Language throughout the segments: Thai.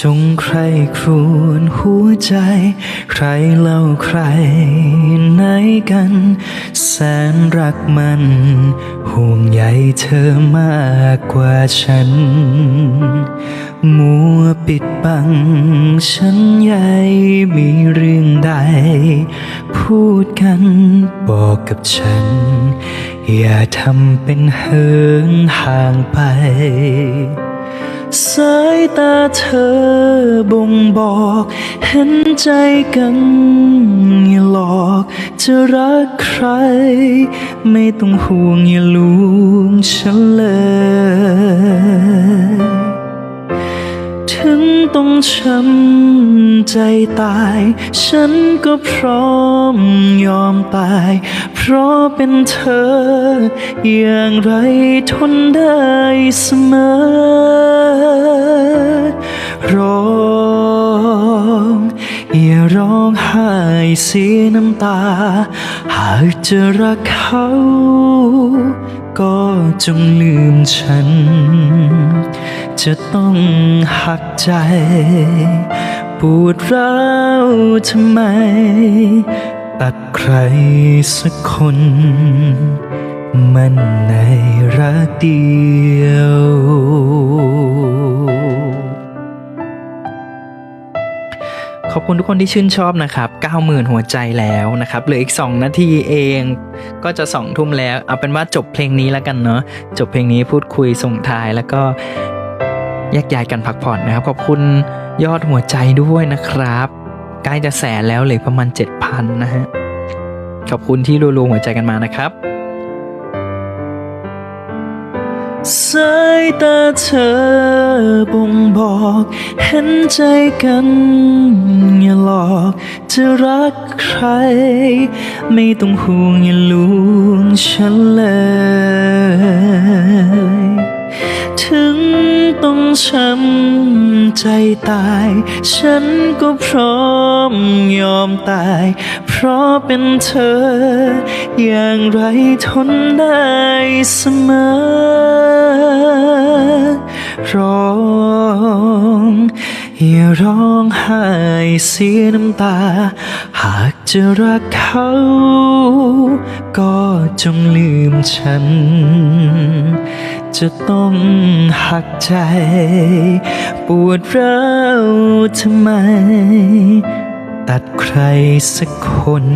จงใครครวญหัวใจ ใครเล่าใครไหนกัน แสนรักมัน ห่วงใยเธอมากกว่าฉัน มัวปิดบัง ฉันใหญ่มีเรื่องใด พูดกันบอกกับฉัน อย่าทำเป็นเหินห่างไป สายตาเธอบ่งบอก เห็นใจกันอย่าหลอก จะรักใคร ไม่ต้องห่วงอย่าลวงฉันเลย ถึงต้องช้ำใจตาย ฉันก็พร้อมยอมตาย เพราะเป็นเธอ อย่างไรทนได้เสมอ ห้เสียน้ำตา หากจะรักเขา ก็จงลืมฉัน จะต้องหักใจ ปวดร้าวทำไม ตัดใครสักคน มันในรักเดียว คุณทุกคนที่ชื่นชอบนะครับ 90,000 หัวใจแล้วนะครับ เหลืออีก 2 นาทีเอง ก็จะ 2 ทุ่มแล้ว เอาเป็นว่าจบเพลงนี้แล้วกันเนาะ จบเพลงนี้พูดคุยส่งท้ายแล้วก็แยกย้ายกันพักผ่อนนะครับ ขอบคุณยอดหัวใจด้วยนะครับ ใกล้จะแสนแล้วเลือประมาณ 7,000 นะฮะ ขอบคุณที่รัวๆหัวใจกันมานะครับ สายตาเธอบ่งบอกเห็นใจกันอย่าหลอกจะรักใคร ไม่ต้องห่วงอย่าลวงฉันเลย ถึงต้องช้ำใจตาย ฉันก็พร้อมยอมตาย เพราะเป็นเธอ อย่างไรทนได้เสมอ อย่าร้องไห้เสียน้ำตา หากจะรักเขา ก็จงลืมฉัน จะต้องหักใจ ปวดร้าวทำไม ตัดใครสักคน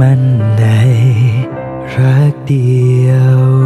มันในรักเดียว